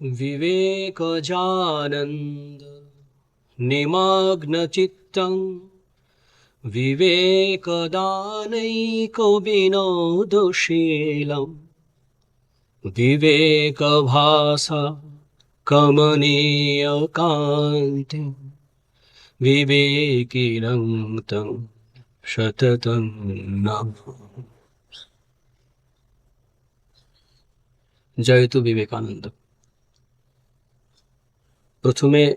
विवेकजानन्द निमग्नचित्तं विवेकदानैकविनोदशीलं विवेकभासा कमनीयकान्तिं विवेकिनं तं सततं नमः জয়তু বিবেকানন্দ প্রথমে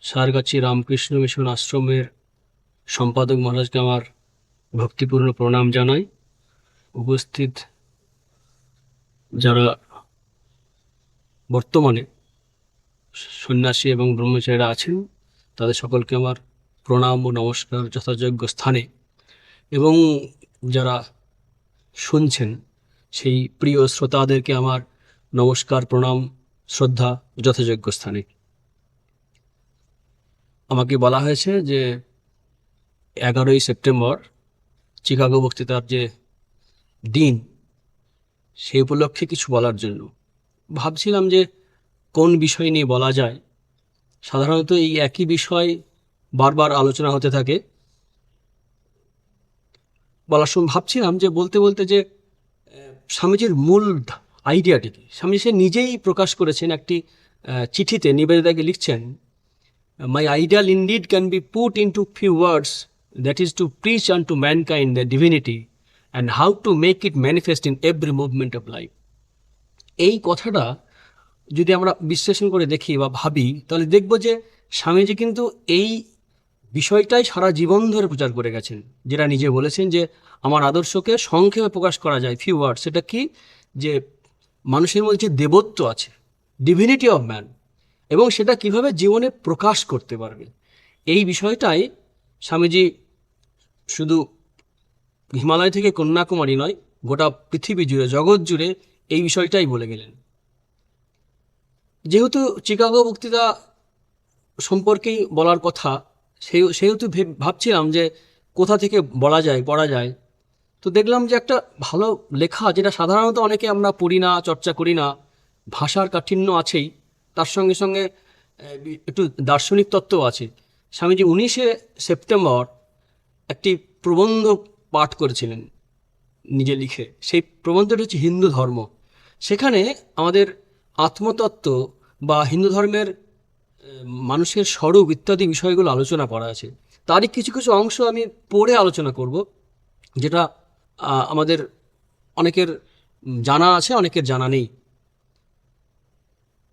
সারগাছি রামকৃষ্ণ মিশন আশ্রমের সম্পাদক মহারাজকে আমার ভক্তিপূর্ণ প্রণাম জানাই। উপস্থিত যারা বর্তমানে সন্ন্যাসী এবং ব্রহ্মচারীরা আছেন, তাদের সকলকে আমার প্রণাম ও নমস্কার যথাযোগ্য স্থানে। এবং যারা শুনছেন, সেই প্রিয় শ্রোতাদেরকে আমার নমস্কার, প্রণাম, শ্রদ্ধা যথাযোগ্য স্থানে। আমাকে বলা হয়েছে যে এগারোই সেপ্টেম্বর চিকাগো বক্তৃতার যে দিন সেই উপলক্ষে কিছু বলার জন্য। ভাবছিলাম যে কোন বিষয় নিয়ে বলা যায়। সাধারণত এই একই বিষয় বারবার আলোচনা হতে থাকে। বলার সময় ভাবছিলাম যে বলতে বলতে যে স্বামীজির মূল আইডিয়াটি কি? স্বামী সে নিজেই প্রকাশ করেছেন একটি চিঠিতে, নিবেদিতাকে লিখছেন indeed can be put into few words that is to preach and to mankind the divinity and how to make it manifest in every movement of life এই কথাটা যদি আমরা বিশ্লেষণ করে দেখি বা ভাবি, তাহলে দেখব যে স্বামীজি কিন্তু এই বিষয়টাই সারা জীবন ধরে প্রচার করে গেছেন, যেটা নিজে বলেছেন যে আমার আদর্শকে সংক্ষেপে প্রকাশ করা যায় ফিউ ওয়ার্ড সেটা কি? যে মানুষের মধ্যে যে দেবত্ব আছে ডিভিনিটি অফ ম্যান এবং সেটা কীভাবে জীবনে প্রকাশ করতে পারবে? এই বিষয়টাই স্বামীজি শুধু হিমালয় থেকে কন্যাকুমারী নয়, গোটা পৃথিবী জুড়ে, জগৎ জুড়ে এই বিষয়টাই বলে গেলেন। যেহেতু চিকাগো বক্তৃতা সম্পর্কেই বলার কথা সেহেতু ভেব- ভাবছিলাম যে কোথা থেকে বলা যায়, পড়া যায়। তো দেখলাম যে একটা ভালো লেখা, যেটা সাধারণত অনেকে আমরা পড়ি না, চর্চা করি না, ভাষার কাঠিন্য আছেই। তার সঙ্গে সঙ্গে একটু দার্শনিক তত্ত্ব আছে। স্বামীজি উনিশে সেপ্টেম্বর একটি প্রবন্ধ পাঠ করেছিলেন নিজে লিখে। সেই প্রবন্ধটি হচ্ছে হিন্দু ধর্ম। সেখানে আমাদের আত্মতত্ত্ব বা হিন্দু ধর্মের মানুষের স্বরূপ ইত্যাদি বিষয়গুলো আলোচনা করা আছে। তারই কিছু কিছু অংশ আমি পড়ে আলোচনা করব, যেটা আমাদের অনেকের জানা আছে, অনেকের জানা নেই।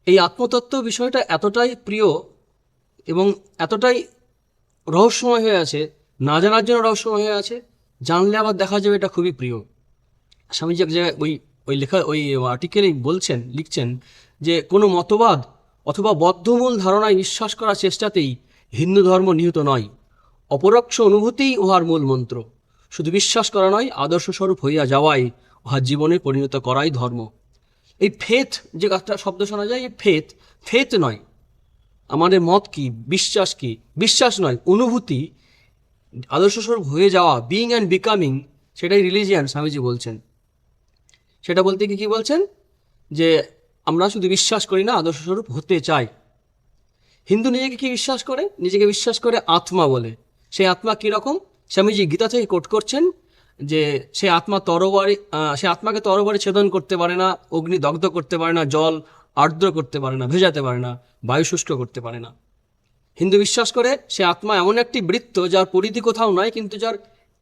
এই আত্মতত্ত্ব বিষয়টা এতটাই প্রিয় এবং এতটাই রহস্যময় হয়ে আছে, না জানার জন্য রহস্যময় হয়ে আছে, জানলে আবার দেখা যাবে এটা খুবই প্রিয়। স্বামীজি এক জায়গায় ওই ওই লেখা, ওই আর্টিকেলেই বলছেন, লিখছেন যে, কোনো মতবাদ অথবা বদ্ধমূল ধারণায় বিশ্বাস করার চেষ্টাতেই হিন্দু ধর্ম নিহত নয়। অপরোক্ষ অনুভূতিই উহার মূল মন্ত্র। শুধু বিশ্বাস করা নয়, আদর্শস্বরূপ হইয়া যাওয়াই উহার জীবনে পরিণত করাই ধর্ম। এই ফেথ, যে একটা শব্দ শোনা যায়, এই ফেথ ফেথ নয়। আমাদের মত কি? বিশ্বাস কি? বিশ্বাস নয়। অনুভূতি, আদর্শস্বরূপ হয়ে যাওয়া বিইং অ্যান্ড বিকামিং সেটাই রিলিজিয়ান স্বামীজি বলছেন। সেটা বলতে কি কি বলছেন? যে আমরা শুধু বিশ্বাস করি না, আদর্শস্বরূপ হতে চাই। হিন্দু নিজেকে কি বিশ্বাস করে? নিজেকে বিশ্বাস করে আত্মা বলে। সেই আত্মা কীরকম? স্বামীজি গীতা থেকে কোট করছেন যে সে আত্মা তরবারি সে আত্মাকে তরবারি ছেদন করতে পারে না, অগ্নি দগ্ধ করতে পারে না, জল আর্দ্র করতে পারে না, ভেজাতে পারে না, বায়ু শুষ্ক করতে পারে না। হিন্দু বিশ্বাস করে সে আত্মা এমন একটি বৃত্ত যার পরিধি কোথাও নয় কিন্তু যার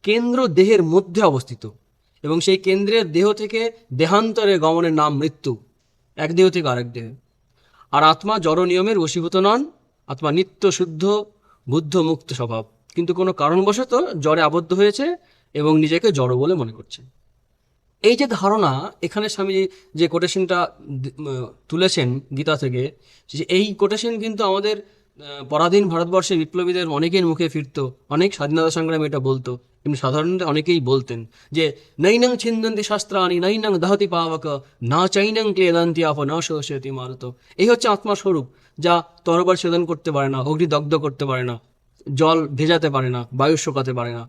কেন্দ্র দেহের মধ্যে অবস্থিত। এবং সেই কেন্দ্রের দেহ থেকে দেহান্তরে গমনের নাম মৃত্যু, এক দেহ থেকে আরেক দেহে। আর আত্মা জড় নিয়মের বশীভূত নন, আত্মা নিত্য শুদ্ধ, বুদ্ধ মুক্ত স্বভাব। কিন্তু কোনো কারণবশত জ্বরে আবদ্ধ হয়েছে এবং নিজেকে জড় বলে মনে করছে। এই যে ধারণা, এখানে স্বামী যে কোটেশনটা তুলেছেন গীতা থেকে, যে এই কোটেশন কিন্তু আমাদের পরাধীন ভারতবর্ষের বিপ্লবীদের অনেকের মুখে ফিরতো, অনেক স্বাধীনতা সংগ্রামে এটা বলতো এমনি সাধারণত অনেকেই বলতেন যে, নৈনং ছিন্দন্তি শাস্ত্রানি নৈনং দহতি পাবক, না চাইনং ক্লেদন্তি আপ, ন শোষয়তি মারত। এই হচ্ছে আত্মার স্বরূপ, যা তরবার ছেদন করতে পারে না, অগ্নি দগ্ধ করতে পারে না, জল ভেজাতে পারে না, বায়ু শোকাতে পারে না।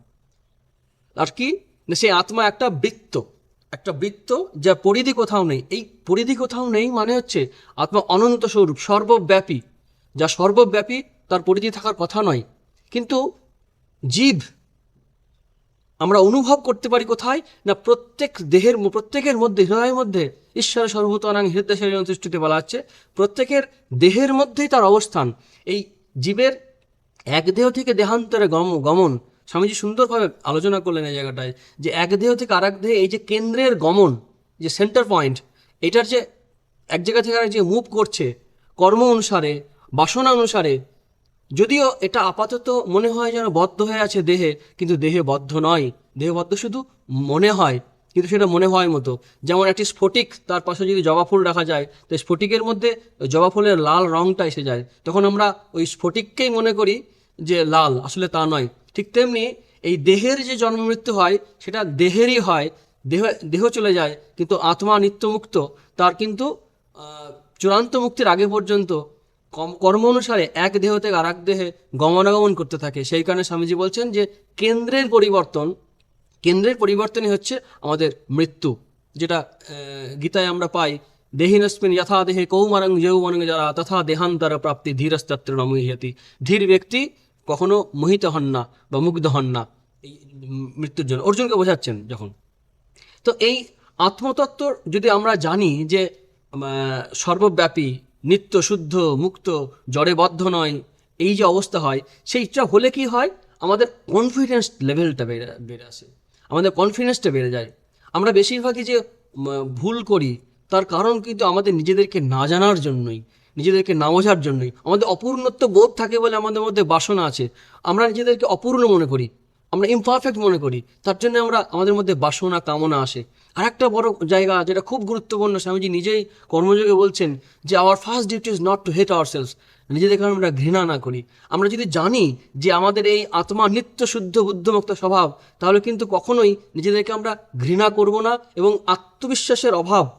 আর কি? সেই আত্মা একটা বৃত্ত একটা বৃত্ত যা পরিধি কোথাও নেই। এই পরিধি কোথাও নেই মানে হচ্ছে আত্মা অনন্ত স্বরূপ, সর্বব্যাপী। যা সর্বব্যাপী, তার পরিধি থাকার কথা নয়। কিন্তু জীব, আমরা অনুভব করতে পারি কোথায়? না, প্রত্যেক দেহের প্রত্যেকের মধ্যে, হৃদয়ের মধ্যে ঈশ্বর সর্বতনাং হৃদয় সৃষ্টিতে বলা হচ্ছে প্রত্যেকের দেহের মধ্যেই তার অবস্থান। এই জীবের এক দেহ থেকে দেহান্তরে গম, গমন স্বামীজি সুন্দরভাবে আলোচনা করলেন এই জায়গাটায় যে এক দেহ থেকে আরেক দেহে এই যে কেন্দ্রের গমন, যে সেন্টার পয়েন্ট এটার যে এক জায়গা থেকে আরেক যে মুভ করছে, কর্ম অনুসারে, বাসনা অনুসারে, যদিও এটা আপাতত মনে হয় যেন বদ্ধ হয়ে আছে দেহে, কিন্তু দেহে বদ্ধ নয়। দেহে বদ্ধ শুধু মনে হয়, কিন্তু সেটা মনে হওয়ার মতো। যেমন একটি স্ফটিক, তার পাশে যদি জবা ফুল রাখা যায়, তো স্ফটিকের মধ্যে জবা ফুলের লাল রঙটা এসে যায়। তখন আমরা ওই স্ফটিককেই মনে করি যে লাল, আসলে তা নয়। ঠিক তেমনি এই দেহের যে জন্ম মৃত্যু হয়, সেটা দেহেরই হয়, দেহ দেহ চলে যায়, কিন্তু আত্মা নিত্যমুক্ত। তার কিন্তু চূড়ান্ত মুক্তির আগে পর্যন্ত কর্ম অনুসারে এক দেহ থেকে আর এক দেহে গমনাগমন করতে থাকে। সেই কারণে স্বামীজি বলছেন যে, কেন্দ্রের পরিবর্তন, কেন্দ্রের পরিবর্তনই হচ্ছে আমাদের মৃত্যু, যেটা গীতায় আমরা পাই, দেহিনস্মিন যথা দেহে কৌমারং যৌবনং যারা তথা দেহান্তর প্রাপ্তি ধীরস্তত্র নমুহ্যতি ধীর ব্যক্তি কখনো মোহিত হন না বা মুগ্ধ হন না এই মৃত্যুর জন্য। অর্জুনকে বোঝাচ্ছেন যখন। তো এই আত্মতত্ত্ব যদি আমরা জানি যে সর্বব্যাপী, নিত্য শুদ্ধ, মুক্ত জড়ে বদ্ধ নয়, এই যে অবস্থা হয়, সেইটা হলে কি হয়? আমাদের কনফিডেন্স লেভেলটা বেড়ে বেড়ে আসে। আমাদের কনফিডেন্সটা বেড়ে যায়। আমরা বেশিরভাগই যে ভুল করি, তার কারণ কিন্তু আমাদের নিজেদেরকে না জানার জন্যই। নিজেদেরকে না বোঝার জন্যই। আমাদের অপূর্ণত্ব বোধ থাকে বলে আমাদের মধ্যে বাসনা আছে। আমরা নিজেদেরকে অপূর্ণ মনে করি। আমরা ইমপারফেক্ট মনে করি। তার জন্য আমরা, আমাদের মধ্যে বাসনা, কামনা আসে। আর একটা বড় জায়গা যেটা খুব গুরুত্বপূর্ণ, স্বামীজি নিজেই কর্মযোগে বলছেন যে our first duty is not to hate our selves নিজেদেরকে আমরা ঘৃণা না করি। আমরা যদি জানি যে, আমাদের এই আত্মা নিত্য শুদ্ধ বুদ্ধমুক্ত স্বভাব, তাহলে কিন্তু কখনোই নিজেদেরকে আমরা ঘৃণা করব না এবং আত্মবিশ্বাসের অভাব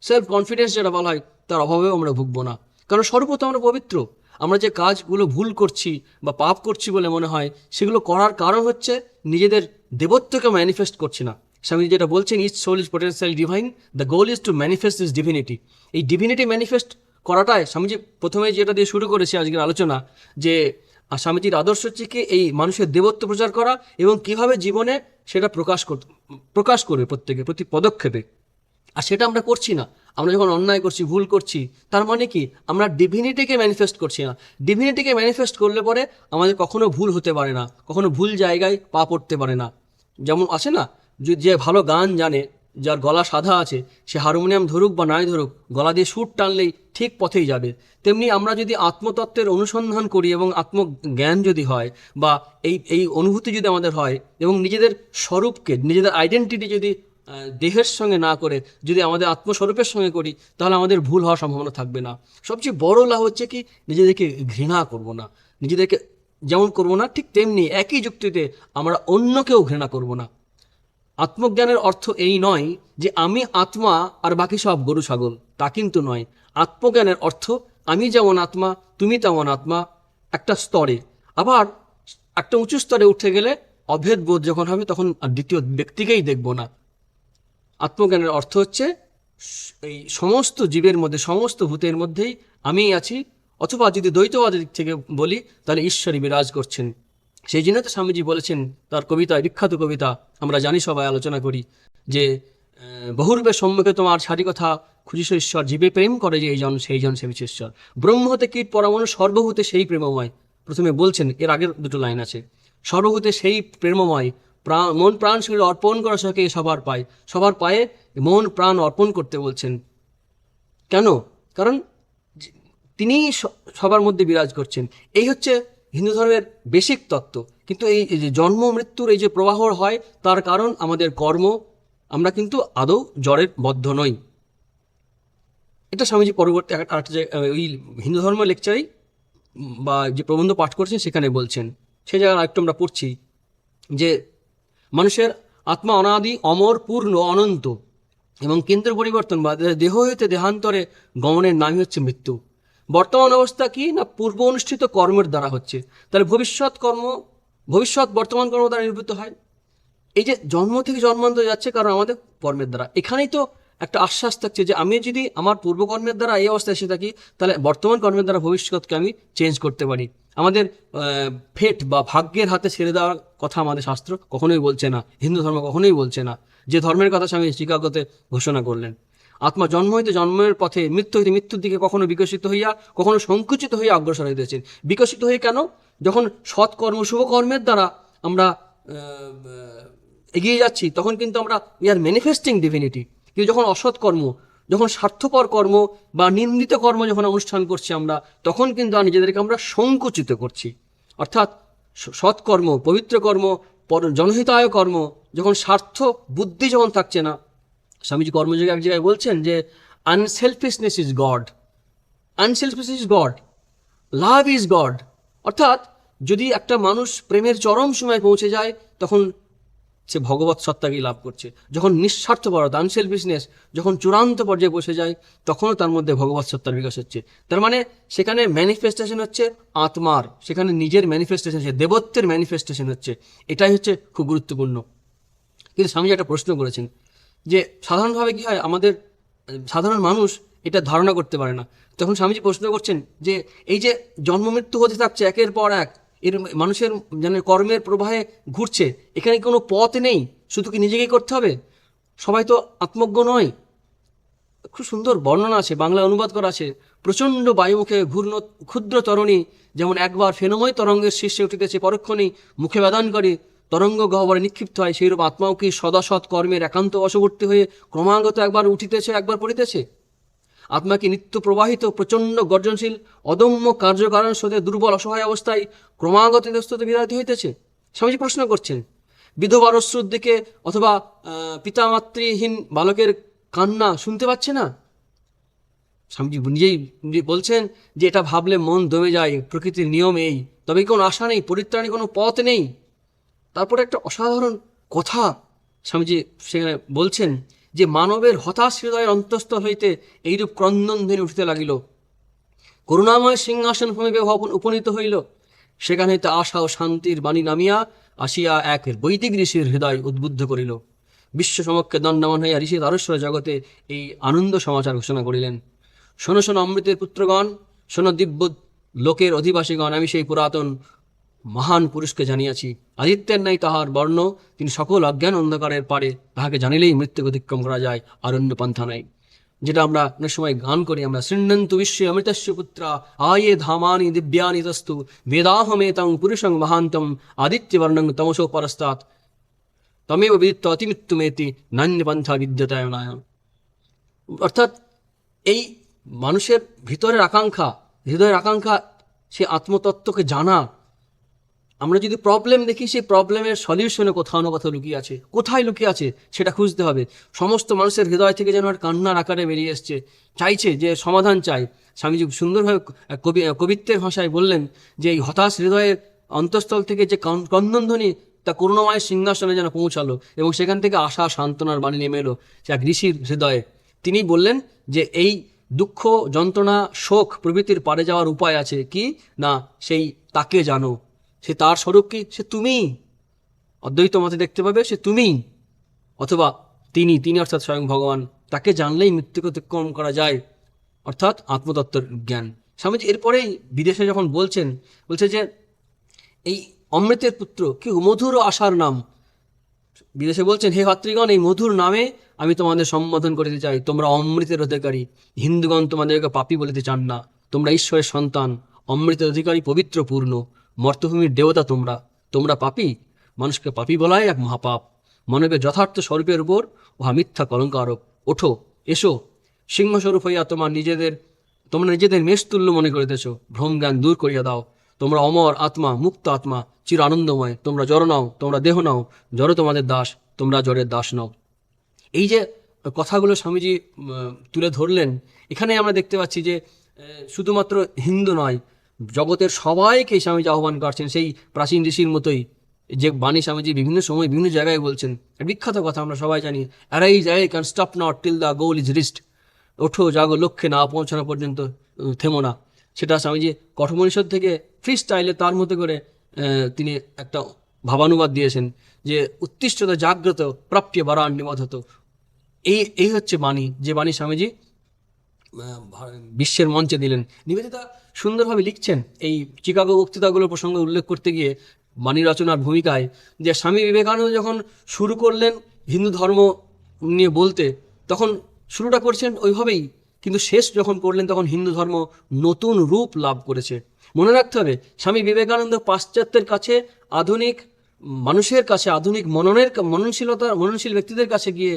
সেলফ কনফিডেন্স যেটা বলা হয়, তার অভাবেও আমরা ভুগবো না। কারণ সর্বত আমরা পবিত্র। আমরা যে কাজগুলো ভুল করছি বা পাপ করছি বলে মনে হয়, সেগুলো করার কারণ হচ্ছে নিজেদের দেবত্বকে ম্যানিফেস্ট করছি না। স্বামী যেটা বলছেন each soul is potential divine the goal is to manifest his divinity এই ডিভিনিটি ম্যানিফেস্ট করাটাই স্বামীজি প্রথমে যেটা দিয়ে শুরু করেছি আজকের আলোচনা, যে স্বামীজির আদর্শ হচ্ছে কি, এই মানুষের দেবত্ব প্রচার করা এবং কীভাবে জীবনে সেটা প্রকাশ প্রকাশ করবে প্রত্যেকে, প্রতি পদক্ষেপে। আর সেটা আমরা করছি না। আমরা যখন অন্যায় করছি, ভুল করছি, তার মানে কি? আমরা ডিভিনিটিকে ম্যানিফেস্ট করছি না। ডিভিনিটিকে ম্যানিফেস্ট করলে পরে আমাদের কখনো ভুল হতে পারে না, কখনো ভুল জায়গায় পা পড়তে পারে না। যেমন আছে না, যে- ভালো গান জানে, যার গলা সাদা আছে, সে হারমোনিয়াম ধরুক বা নাই ধরুক, গলা দিয়ে সুর টানলেই ঠিক পথেই যাবে। তেমনি আমরা যদি আত্মতত্ত্বের অনুসন্ধান করি এবং আত্মজ্ঞান যদি হয় বা এই এই অনুভূতি যদি আমাদের হয় এবং নিজেদের স্বরূপকে, নিজেদের আইডেন্টিটি যদি দেহের সঙ্গে না করে যদি আমাদের আত্মস্বরূপের সঙ্গে করি, তাহলে আমাদের ভুল হওয়ার সম্ভাবনা থাকবে না। সবচেয়ে বড় লাভ হচ্ছে কি, নিজেদেরকে ঘৃণা করব না। নিজেদেরকে যেমন করব না, ঠিক তেমনি একই যুক্তিতে আমরা অন্যকেও ঘৃণা করব না। আত্মজ্ঞানের অর্থ এই নয় যে আমি আত্মা আর বাকি সব গরু, ছাগল, তা কিন্তু নয়। আত্মজ্ঞানের অর্থ, আমি যেমন আত্মা, তুমি তেমন আত্মা, একটা স্তরে। আবার একটা উঁচু স্তরে উঠে গেলে অভেদ বোধ যখন হবে, তখন দ্বিতীয় ব্যক্তিকেই দেখব না। আত্মজ্ঞানের অর্থ হচ্ছে এই সমস্ত জীবের মধ্যে সমস্ত ভূতের মধ্যেই আমিই আছি। অথবা যদি দ্বৈতবাদের দিক থেকে বলি তাহলে ঈশ্বরই বিরাজ করছেন। সেই জন্য তো স্বামীজি বলেছেন তার কবিতায় বিখ্যাত কবিতা আমরা জানি সবাই আলোচনা করি যে আহ, বহুরূপের সম্মুখে তোমার সারি কথা খুঁজিস ঈশ্বর জীবে প্রেম করে যে এই জন সেই জন সেবিছে ঈশ্বর। ব্রহ্ম হতে কীট পরমাণু সর্বভূতে সেই প্রেমময়। প্রথমে বলছেন এর আগের দুটো লাইন আছে। সর্বভূতে সেই প্রেমময় প্রাণ, মন প্রাণ শরীর অর্পণ করা সকে সবার পায়, সবার পায়ে মন প্রাণ অর্পণ করতে বলছেন। কেন? কারণ স- সবার মধ্যে বিরাজ করছেন। এই হচ্ছে হিন্দু ধর্মের বেসিক তত্ত্ব। কিন্তু এই যে জন্ম, মৃত্যুর এই যে প্রবাহ হয়, তার কারণ আমাদের কর্ম, আমরা কিন্তু আদৌ জড়ের বদ্ধ নই। এটা স্বামীজি পরবর্তী আর- আরেকটা ওই হিন্দু ধর্ম লেকচারেই, বা যে প্রবন্ধ পাঠ করছেন, সেখানে বলছেন। সেই জায়গায় আরেকটু আমরা পড়ছি যে মানুষের আত্মা অনাদি, অমর, পূর্ণ, অনন্ত এবং কেন্দ্র পরিবর্তন বা দেহ হইতে দেহান্তরে গমনের নামই হচ্ছে মৃত্যু। বর্তমান অবস্থা কি না পূর্ব অনুষ্ঠিত কর্মের দ্বারা হচ্ছে? তাহলে ভবিষ্যৎ কর্ম, ভবিষ্যৎ বর্তমান কর্ম দ্বারা নির্ভূত হয়। এই যে জন্ম থেকে জন্মান্তর যাচ্ছে কারণ আমাদের কর্মের দ্বারা। এখানেই তো একটা আশ্বাস থাকছে যে আমি যদি আমার পূর্বকর্মের দ্বারা এই অবস্থায় এসে থাকি, তাহলে বর্তমান কর্মের দ্বারা ভবিষ্যৎকে আমি চেঞ্জ করতে পারি। আমাদের ফেট বা ভাগ্যের হাতে ছেড়ে দেওয়ার কথা আমাদের শাস্ত্র কখনোই বলছে না, হিন্দু ধর্ম কখনোই বলছে না। যে ধর্মের কথা স্বামী শিকাগোতে ঘোষণা করলেন। আত্মা জন্ম হইতে জন্মের পথে মৃত্যু হইতে মৃত্যুর দিকে কখনো বিকশিত হইয়া, কখনো সংকুচিত হইয়া অগ্রসর হইতেছেন। বিকশিত হয়ে কেন? যখন সৎকর্ম, শুভকর্মের দ্বারা আমরা এগিয়ে যাচ্ছি, তখন কিন্তু আমরা উই আর ম্যানিফেস্টিং ডিভিনিটি কিন্তু যখন অসৎ কর্ম যখন স্বার্থপর কর্ম বা নিন্দিত কর্ম যখন অনুষ্ঠান করছি আমরা, তখন কিন্তু নিজেদেরকে আমরা সংকুচিত করছি। অর্থাৎ সৎকর্ম, পবিত্র কর্ম জনহিতায় কর্ম, যখন স্বার্থ, বুদ্ধি যখন থাকছে না, স্বামীজি কর্মযোগে এক জায়গায় বলছেন যে unselfishness is God unselfish is God love is God অর্থাৎ যদি একটা মানুষ প্রেমের চরম সময় পৌঁছে যায়, তখন সে ভগবত সত্তাকেই লাভ করছে। যখন নিঃস্বার্থপরতা বিজনেস যখন চূড়ান্ত পর্যায়ে বসে যায়, তখনও তার মধ্যে ভগবত সত্তার বিকাশ হচ্ছে। তার মানে সেখানে ম্যানিফেস্টেশন হচ্ছে আত্মার, সেখানে নিজের ম্যানিফেস্টেশন হচ্ছে দেবত্বের ম্যানিফেস্টেশন হচ্ছে। এটাই হচ্ছে খুব গুরুত্বপূর্ণ। কিন্তু স্বামীজি একটা প্রশ্ন করেছেন যে, সাধারণভাবে কি হয়, আমাদের, সাধারণ মানুষ এটা ধারণা করতে পারে না। তখন স্বামীজি প্রশ্ন করছেন যে, এই যে জন্ম মৃত্যু হতে থাকছে, একের পর এক এর মানুষের যেন কর্মের প্রবাহে ঘুরছে, এখানে কোনো পথ নেই, শুধু কি নিজেকেই করতে হবে? সবাই তো আত্মজ্ঞ নয়। খুব সুন্দর বর্ণনা আছে বাংলা অনুবাদ করা আছে। প্রচণ্ড বায়ুমুখে ঘূর্ণ, ক্ষুদ্র তরণী, যেমন একবার ফেনময় তরঙ্গের শীর্ষে উঠিতেছে পরক্ষণেই মুখে বেদান করে, তরঙ্গ গহ্বরে নিক্ষিপ্ত হয়, সেইরূপ আত্মাও কি সদাসৎ কর্মের একান্ত বশবর্তী হয়ে ক্রমাগত একবার উঠিতেছে, একবার পড়িতেছে? আত্মা কি নিত্য প্রবাহিত প্রচণ্ড গর্জনশীল, অদম্য কার্যকারণ সাথে দুর্বল, অসহায় অবস্থায় ক্রমাগত ইতস্তত বিরাজিত হইতেছে। স্বামীজি প্রশ্ন করছেন, বিধবার অশ্রুর দিকে অথবা পিতামাতৃহীন বালকের কান্না শুনতে পাচ্ছে না? স্বামীজি নিজেই বলছেন যে এটা ভাবলে মন দমে যায়, প্রকৃতির নিয়ম এই, তবে কোনো আশা নেই পরিত্রাণী কোনো পথ নেই। তারপরে একটা অসাধারণ কথা স্বামীজি সেখানে বলছেন যে মানবের হতাশ হৃদয়ের অন্তঃস্থল হইতে এইরূপ ক্রন্দন ধ্বনি উঠিতে লাগিল। করুণাময় সিংহাসন ভূমিকে ভবন উপনীত হইল। সেখানে হইতে আশা ও শান্তির বাণী নামিয়া আসিয়া এক বৈদিক ঋষির হৃদয় উদ্বুদ্ধ করিল। বিশ্ব সমক্ষে দণ্ডমান হইয়া ঋষি তারস্বর জগতে এই আনন্দ সমাচার ঘোষণা করিলেন। শোনো শোনো অমৃতের পুত্রগণ, শোনো দিব্য লোকের অধিবাসীগণ, আমি সেই পুরাতন মহান পুরুষকে জানিয়াছি, আদিত্যের নাই তাহার বর্ণ, তিনি সকল অজ্ঞান অন্ধকারের পারে তাহাকে জানিলেই মৃত্যুকে অতিক্রম করা যায় আর অন্য পন্থা নাই। যেটা আমরা অনেক সময় গান করি, আমরা শৃণ্বন্তু বিশ্বে অমৃতস্য পুত্র, আয়ে ধামানি দিব্যানি তস্তু, বেদাহমেতং পুরুষং মহান্তম আদিত্যবর্ণং তমসো পরস্তাৎ, তমেব বিদিত্ব অতিমৃত্যুমেতি নান্যপন্থা বিদ্যতায়নায় অর্থাৎ এই মানুষের ভিতরের আকাঙ্ক্ষা, হৃদয়ের আকাঙ্ক্ষা, সে আত্মতত্ত্বকে জানা আমরা যদি প্রবলেম দেখি, সেই প্রবলেমের সলিউশনে কোথাও না কোথাও লুকিয়ে আছে। কোথায় লুকিয়ে আছে, সেটা খুঁজতে হবে। সমস্ত মানুষের হৃদয় থেকে যেন আর কান্নার আকারে বেরিয়ে এসছে। চাইছে যে সমাধান চাই। স্বামীজি সুন্দরভাবে কবি কবিত্বের ভাষায় বললেন যে, এই হতাশ হৃদয়ের অন্তঃস্থল থেকে যে ক্রন্দনধ্বনি, তা করুণাময় সিংহাসনে যেন পৌঁছালো এবং সেখান থেকে আশা, সান্ত্বনার বাণী নেমে এলো এক ঋষির হৃদয়ে। তিনি বললেন যে, এই দুঃখ, যন্ত্রণা, শোক প্রভৃতির পারে যাওয়ার উপায় আছে কি? না, সেই তাকে জানো। সে তার স্বরূপ কি? সে তুমি। অদ্বৈত মতে দেখতে পাবে সে তুমি। অথবা তিনি তিনি অর্থাৎ স্বয়ং ভগবান, তাকে জানলেই মৃত্যুকে অতিক্রম করা যায়। অর্থাৎ আত্মতত্ত্বের জ্ঞান। স্বামীজি এরপরেই বিদেশে যখন বলছেন, বলছে যে, এই অমৃতের পুত্র, কি মধুর আশার নাম। বিদেশে বলছেন, হে ভাতৃগণ, এই মধুর নামে আমি তোমাদের সম্বোধন করিতে চাই। তোমরা অমৃতের অধিকারী। হিন্দুগণ তোমাদেরকে পাপি বলিতে চান না। তোমরা ঈশ্বরের সন্তান। অমৃতের অধিকারী পবিত্র পূর্ণ মর্তভূমির দেবতা তোমরা তোমরা পাপি? মানুষকে পাপি বলাই এক মহাপাপ। মানবের যথার্থ স্বরূপের উপর উহা মিথ্যা কলঙ্ক আরোপ ওঠো, এসো। সিংহস্বরূপ হইয়া তোমার নিজেদের, তোমরা নিজেদের মেষতুল্য মনে করিতেছ। ভ্রম জ্ঞান দূর করিয়া দাও। তোমরা অমর আত্মা, মুক্ত আত্মা, চির আনন্দময়। তোমরা জড় নাও, তোমরা দেহ নাও। জড় তোমাদের দাস, তোমরা জড়ের দাস নাও। এই যে কথাগুলো স্বামীজি তুলে ধরলেন, এখানে আমরা দেখতে পাচ্ছি যে শুধুমাত্র হিন্দু নয় জগতের সবাইকে স্বামীজি আহ্বান করছেন, সেই প্রাচীন ঋষির মতোই। যে বাণী স্বামীজি বিভিন্ন সময় বিভিন্ন জায়গায় বলছেন বিখ্যাত কথা আমরা সবাই জানি arise arise can stop not till the goal is reached ওঠো, জাগো, লক্ষ্যে না পৌঁছানো পর্যন্ত থেমো না। সেটা স্বামীজি কঠোপনিষদ থেকে ফ্রি স্টাইলে তার মতো করে তিনি একটা ভাবানুবাদ দিয়েছেন যে উত্তিষ্ঠতা, জাগ্রত, প্রাপ্য বারান নিবধত এই এই হচ্ছে বাণী। যে বাণী স্বামীজি বিশ্বের মঞ্চে দিলেন। নিবেদিতা সুন্দরভাবে লিখছেন এই চিকাগো বক্তৃতাগুলোর প্রসঙ্গে উল্লেখ করতে গিয়ে বাণী রচনার ভূমিকায় যে স্বামী বিবেকানন্দ যখন শুরু করলেন হিন্দু ধর্ম নিয়ে বলতে, তখন শুরুটা করছেন ওইভাবেই, কিন্তু শেষ যখন করলেন তখন হিন্দু ধর্ম নতুন রূপ লাভ করেছে। মনে রাখতে হবে, স্বামী বিবেকানন্দ পাশ্চাত্যের কাছে আধুনিক মানুষের কাছে, আধুনিক মননের, মননশীলতা, মননশীল ব্যক্তিদের কাছে গিয়ে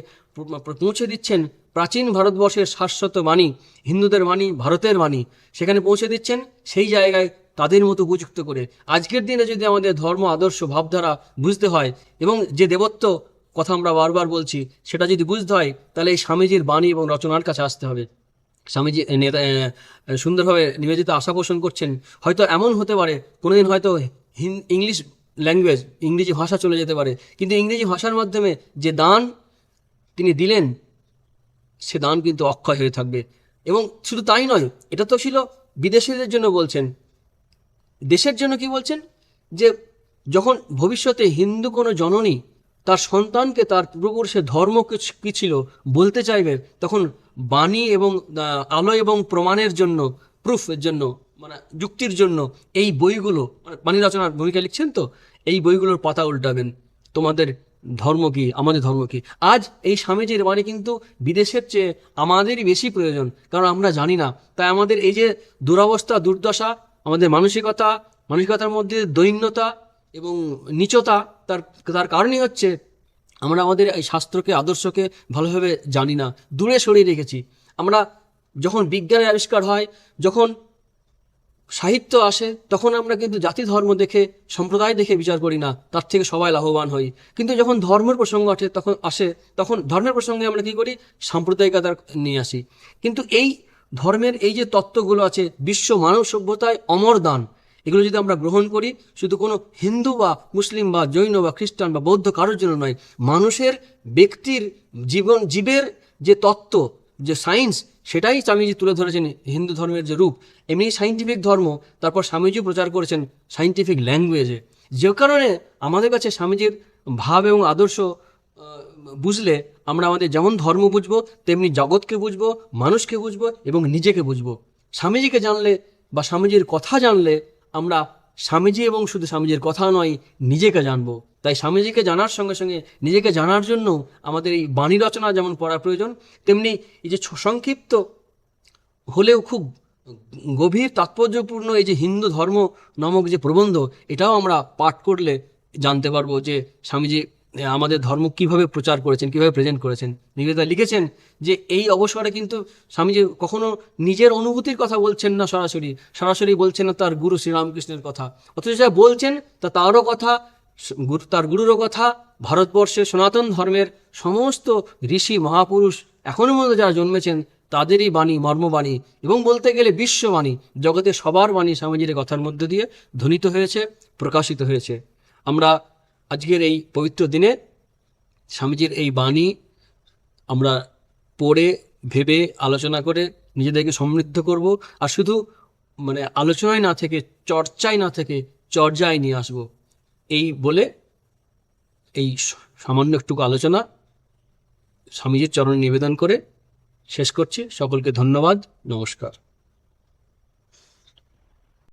পৌঁছে দিচ্ছেন প্রাচীন ভারতবর্ষের শাশ্বত বাণী হিন্দুদের বাণী ভারতের বাণী সেখানে পৌঁছে দিচ্ছেন, সেই জায়গায় তাদের মতো উপযুক্ত করে। আজকের দিনে যদি আমাদের ধর্ম, আদর্শ, ভাবধারা বুঝতে হয়, এবং যে দেবত্ব কথা আমরা বারবার বলছি, সেটা যদি বুঝতে হয়, তাহলে এই স্বামীজির বাণী এবং রচনার কাছে আসতে হবে। স্বামীজি নেতা সুন্দরভাবে নিবেদিত আশা পোষণ করছেন। হয়তো এমন হতে পারে, কোনোদিন হয়তো ইংলিশ ল্যাঙ্গুয়েজ, ইংরেজি ভাষা চলে যেতে পারে। কিন্তু ইংরেজি ভাষার মাধ্যমে যে দান তিনি দিলেন সে দান কিন্তু অক্ষয় হয়ে থাকবে। এবং শুধু তাই নয়, এটা তো ছিল বিদেশিদের জন্য বলছেন। দেশের জন্য কি বলছেন? যে যখন ভবিষ্যতে হিন্দু কোনো জননী তার সন্তানকে তার পূর্বপুরুষের ধর্ম কি- ছিল বলতে চাইবে, তখন বাণী এবং আলো এবং প্রমাণের জন্য প্রুফের জন্য মানে যুক্তির জন্য এই বইগুলো মানে বাণী রচনার ভূমিকা লিখছেন তো, এই বইগুলোর পাতা উল্টাবেন। তোমাদের ধর্ম কি? আমাদের ধর্ম কি? আজ এই স্বামীজির বাণী কিন্তু বিদেশের চেয়ে আমাদেরই বেশি প্রয়োজন, কারণ আমরা জানি না। তাই আমাদের এই যে দুরবস্থা, দুর্দশা, আমাদের মানসিকতা, মানসিকতার মধ্যে দৈন্যতা এবং নিচতা, তার তার কারণই হচ্ছে আমরা আমাদের এই শাস্ত্রকে, আদর্শকে ভালোভাবে জানি না। দূরে সরিয়ে রেখেছি। আমরা যখন বিজ্ঞানের আবিষ্কার হয়, যখন সাহিত্য আসে, তখন আমরা কিন্তু জাতি ধর্ম দেখে, সম্প্রদায় দেখে বিচার করি না, তার থেকে সবাই লাভবান হই। কিন্তু যখন ধর্মের প্রসঙ্গ আসে, তখন আসে, তখন ধর্মের প্রসঙ্গে আমরা কি করি? সাম্প্রদায়িকতা নিয়ে আসি। কিন্তু এই ধর্মের এই যে তত্ত্বগুলো আছে, বিশ্ব মানব সভ্যতায় অমর দান, এগুলো যদি আমরা গ্রহণ করি, শুধু কোনো হিন্দু বা মুসলিম বা জৈন বা খ্রিস্টান বা বৌদ্ধ কারোর জন্য নয়, মানুষের ব্যক্তির জীবন, জীবের যে তত্ত্ব যে সায়েন্স সেটাই স্বামীজি তুলে ধরেছেন হিন্দু ধর্মের যে রূপ, এমনি সাইন্টিফিক ধর্ম, তারপর স্বামীজি প্রচার করেছেন সাইন্টিফিক ল্যাঙ্গুয়েজে যে কারণে আমাদের কাছে স্বামীজির ভাব এবং আদর্শ বুঝলে আমরা আমাদের যেমন ধর্ম বুঝব, তেমনি জগৎকে বুঝব, মানুষকে বুঝব এবং নিজেকে বুঝব। স্বামীজিকে জানলে বা স্বামীজির কথা জানলে আমরা স্বামীজি এবং শুধু স্বামীজির কথা নয়, নিজেকে জানব। তাই স্বামীজিকে জানার সঙ্গে সঙ্গে নিজেকে জানার জন্য আমাদের এই বাণী রচনা যেমন পড়া প্রয়োজন, তেমনি এই যে সংক্ষিপ্ত হলেও খুব গভীর, তাৎপর্যপূর্ণ এই যে হিন্দু ধর্ম নামক যে প্রবন্ধ, এটাও আমরা পাঠ করলে জানতে পারব যে স্বামীজি আমাদের ধর্ম কীভাবে প্রচার করেছেন, কীভাবে প্রেজেন্ট করেছেন। নিবেদিতা লিখেছেন যে এই অবসরে কিন্তু স্বামীজি কখনো নিজের অনুভূতির কথা বলছেন না সরাসরি। সরাসরি বলছেন না তার গুরু শ্রীরামকৃষ্ণের কথা। অথচ যা বলছেন তা তারও কথা তার গুরুরও কথা। ভারতবর্ষের সনাতন ধর্মের সমস্ত ঋষি, মহাপুরুষ এখনও পর্যন্ত যারা জন্মেছেন, তাদেরই বাণী, মর্মবাণী এবং বলতে গেলে বিশ্ববাণী, জগতে সবার বাণী স্বামীজির কথার মধ্যে দিয়ে ধ্বনিত হয়েছে, প্রকাশিত হয়েছে। আমরা আজকের এই পবিত্র দিনে স্বামীজির এই বাণী আমরা পড়ে, ভেবে, আলোচনা করে নিজেদেরকে সমৃদ্ধ করব আর শুধু মানে আলোচনায় না থেকে চর্চায় না থেকে, চর্যায় নিয়ে আসব। এই বলে এই সামান্য একটুকু আলোচনা স্বামীজির চরণে নিবেদন করে শেষ করছি। সকলকে ধন্যবাদ। নমস্কার।